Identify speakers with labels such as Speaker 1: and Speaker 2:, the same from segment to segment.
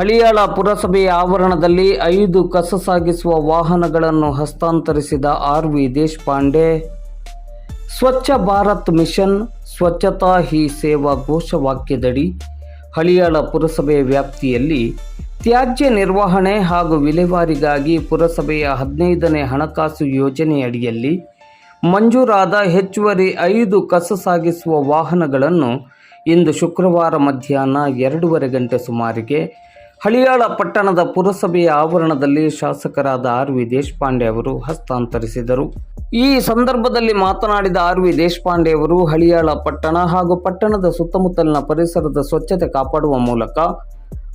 Speaker 1: ಹಳಿಯಾಳ ಪುರಸಭೆಯ ಆವರಣದಲ್ಲಿ ಐದು ಕಸ ಸಾಗಿಸುವ ವಾಹನಗಳನ್ನು ಹಸ್ತಾಂತರಿಸಿದ R V Deshpande. Swachh Bharat mission, Swachhata Hi ಸೇವಾ ಘೋಷವಾಕ್ಯದಡಿ ಹಳಿಯಾಳ ಪುರಸಭೆ ವ್ಯಾಪ್ತಿಯಲ್ಲಿ ತ್ಯಾಜ್ಯ ನಿರ್ವಹಣೆ ಹಾಗೂ ವಿಲೇವಾರಿಗಾಗಿ ಪುರಸಭೆಯ ಹದಿನೈದನೇ ಹಣಕಾಸು ಯೋಜನೆಯಡಿಯಲ್ಲಿ ಮಂಜೂರಾದ ಹೆಚ್ಚುವರಿ ಐದು ಕಸ ಸಾಗಿಸುವ ವಾಹನಗಳನ್ನು ಇಂದು ಶುಕ್ರವಾರ ಮಧ್ಯಾಹ್ನ ಎರಡೂವರೆ ಗಂಟೆ ಸುಮಾರಿಗೆ ಹಳಿಯಾಳ ಪಟ್ಟಣದ ಪುರಸಭೆಯ ಆವರಣದಲ್ಲಿ ಶಾಸಕರಾದ ಆರ್ ವಿ ದೇಶಪಾಂಡೆ ಅವರು ಹಸ್ತಾಂತರಿಸಿದರು. ಈ ಸಂದರ್ಭದಲ್ಲಿ ಮಾತನಾಡಿದ ಆರ್ ವಿ ದೇಶಪಾಂಡೆ ಅವರು, ಹಳಿಯಾಳ ಪಟ್ಟಣ ಹಾಗೂ ಪಟ್ಟಣದ ಸುತ್ತಮುತ್ತಲಿನ ಪರಿಸರದ ಸ್ವಚ್ಛತೆ ಕಾಪಾಡುವ ಮೂಲಕ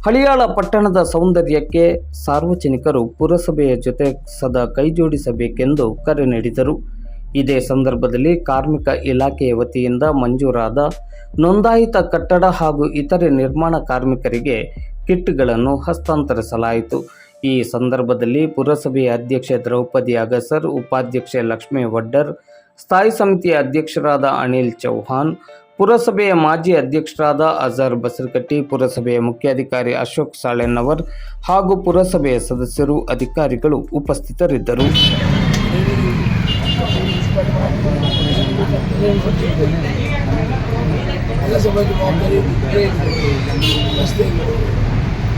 Speaker 1: ಹಳಿಯಾಳ ಪಟ್ಟಣದ ಸೌಂದರ್ಯಕ್ಕೆ ಸಾರ್ವಜನಿಕರು ಪುರಸಭೆಯ ಜೊತೆ ಸದಾ ಕೈಜೋಡಿಸಬೇಕೆಂದು ಕರೆ ನೀಡಿದರು. ಇದೇ ಸಂದರ್ಭದಲ್ಲಿ ಕಾರ್ಮಿಕ ಇಲಾಖೆಯ ವತಿಯಿಂದ ಮಂಜೂರಾದ ನೋಂದಾಯಿತ ಕಟ್ಟಡ ಹಾಗೂ ಇತರೆ ನಿರ್ಮಾಣ ಕಾರ್ಮಿಕರಿಗೆ ಕಿಟ್ಗಳನ್ನು ಹಸ್ತಾಂತರಿಸಲಾಯಿತು. ಈ ಸಂದರ್ಭದಲ್ಲಿ ಪುರಸಭೆಯ ಅಧ್ಯಕ್ಷೆ ದ್ರೌಪದಿ ಅಗಸರ್, ಉಪಾಧ್ಯಕ್ಷೆ ಲಕ್ಷ್ಮೀ ವಡ್ಡರ್, ಸ್ಥಾಯಿ ಸಮಿತಿಯ ಅಧ್ಯಕ್ಷರಾದ ಅನಿಲ್ ಚೌಹಾನ್ ಪುರಸಭೆಯ ಮಾಜಿ ಅಧ್ಯಕ್ಷರಾದ ಅಜರ್ ಬಸರಕಟ್ಟಿ, ಪುರಸಭೆಯ ಮುಖ್ಯಾಧಿಕಾರಿ ಅಶೋಕ್ ಸಾಳೆನ್ನವರ್ ಹಾಗೂ ಪುರಸಭೆಯ ಸದಸ್ಯರು, ಅಧಿಕಾರಿಗಳು ಉಪಸ್ಥಿತರಿದ್ದರು.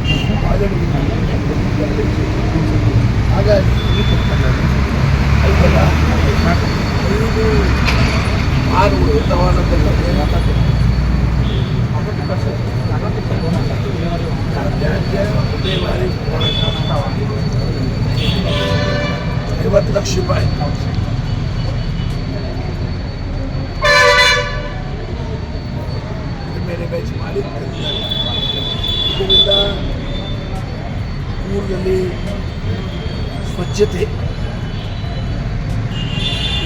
Speaker 2: ಎಲ್ಲ ಸಮಾಜ ಜವಾಬ್ದಾರಿ ರಸ್ತೆಗಳು ಹಾಗಾಗಿ ಐದಲ್ಲ ಐದು ಆರು ಐವತ್ತು ಲಕ್ಷ ರೂಪಾಯಿ ಮೇಲೆ ಮ್ಯಾಚ್ ಮಾಡಿ ಇದರಿಂದ ಊರಿನಲ್ಲಿ ಸ್ವಚ್ಛತೆ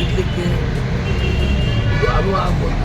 Speaker 2: ಇರಲಿಕ್ಕೆ ಇದು ಅನುವು ಆಗ್ಬೋದು